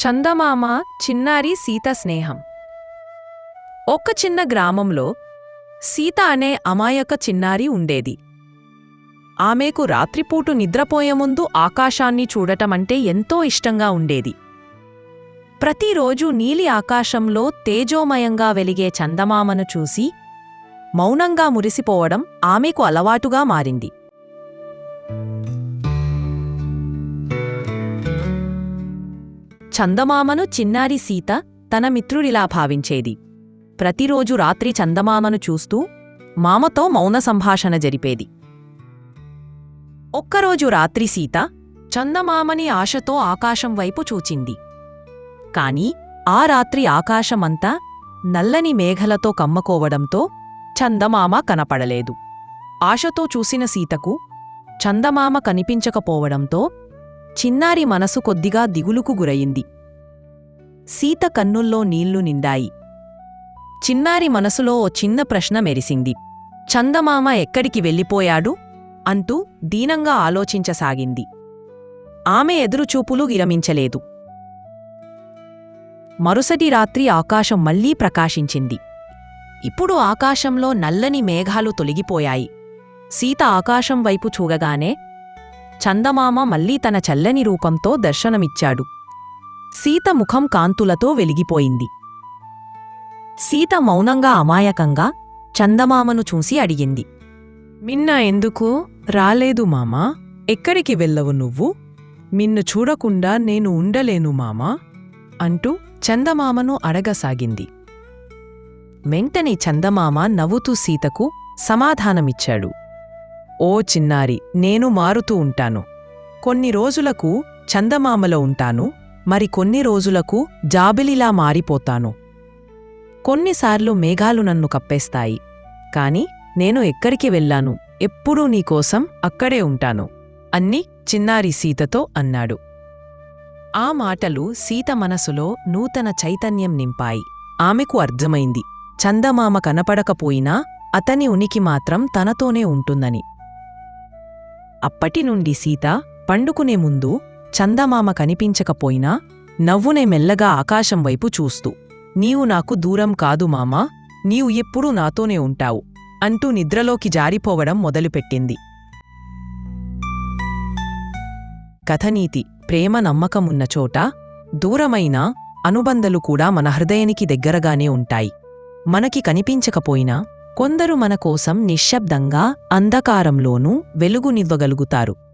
చందమామ చిన్నారి సీత స్నేహం. ఒక్క చిన్న గ్రామంలో సీత అనే అమాయక చిన్నారి ఉండేది. ఆమెకు రాత్రిపూటు నిద్రపోయే ముందు ఆకాశాన్ని చూడటమంటే ఎంతో ఇష్టంగా ఉండేది. ప్రతిరోజు నీలి ఆకాశంలో తేజోమయంగా వెలిగే చందమామను చూసి మౌనంగా మురిసిపోవడం ఆమెకు అలవాటుగా మారింది. చందమామను చిన్నారి సీత తన మిత్రుడిలా భావించేది. ప్రతిరోజు రాత్రి చందమామను చూస్తూ మామతో మౌన సంభాషణ జరిపేది. ఒక్కరోజు రాత్రి సీత చందమామని ఆశతో ఆకాశం వైపు చూచింది. కాని ఆ రాత్రి ఆకాశమంతా నల్లని మేఘలతో కమ్మకోవడంతో చందమామ కనపడలేదు. ఆశతో చూసిన సీతకు చందమామ కనిపించకపోవడంతో చిన్నారి మనసు కొద్దిగా దిగులుకు గురయింది. సీత కన్నుల్లో నీళ్ళు నిండాయి. చిన్నారి మనసులో ఓ చిన్న ప్రశ్న మెరిసింది. చందమామ ఎక్కడికి వెళ్ళిపోయాడు? అంటూ దీనంగా ఆలోచించసాగింది. ఆమె ఎదురుచూపులు విరమించలేదు. మరుసటి రాత్రి ఆకాశం మళ్ళీ ప్రకాశించింది. ఇప్పుడు ఆకాశంలో నల్లని మేఘాలు తొలగిపోయాయి. సీత ఆకాశం వైపు చూగగానే చందమామ మళ్ళీ తన చల్లని రూపంతో దర్శనమిచ్చాడు. సీత ముఖం కాంతులతో వెలిగిపోయింది. సీత మౌనంగా అమాయకంగా చందమామను చూసి అడిగింది. మిన్న ఎందుకు? రాలేదు మామా? ఎక్కడికి వెళ్ళవు నువ్వు? మిన్ను చూడకుండా నేను ఉండలేను మామా? అంటూ చందమామను అడగసాగింది. వెంటనే చందమామ నవ్వుతూ సీతకు సమాధానమిచ్చాడు. ఓ చిన్నారి నేను మారుతూ ఉంటాను. కొన్ని రోజులకు చందమామలో ఉంటాను మరి కొన్ని రోజులకు జాబిలిలా మారిపోతాను. కొన్నిసార్లు మేఘాలు నన్ను కప్పేస్తాయి కాని నేను ఎక్కడికి వెళ్ళాను ఎప్పుడూ నీకోసం అక్కడే ఉంటాను అన్ని చిన్నారి సీతతో అన్నాడు. ఆ మాటలు సీత మనసులో నూతన చైతన్యం నింపాయి. ఆమెకు అర్థమైంది చందమామ కనపడకపోయినా అతని ఉనికి మాత్రం తనతోనే ఉంటుందని. అప్పటి నుండి సీత పండుకునే ముందు చందమామ కనిపించకపోయినా నవ్వునే మెల్లగా ఆకాశం వైపు చూస్తూ నీవు నాకు దూరం కాదు మామా నీవు ఎప్పుడూ నాతోనే ఉంటావు అంటూ నిద్రలోకి జారిపోవడం మొదలుపెట్టింది. కథనీతి ప్రేమ నమ్మకమున్న చోట దూరమైన అనుబంధలు కూడా మన హృదయానికి దగ్గరగానే ఉంటాయి. మనకి కనిపించకపోయినా కొందరు మన కోసం నిశ్శబ్దంగా అంధకారంలోనూ వెలుగునివ్వగలుగుతారు.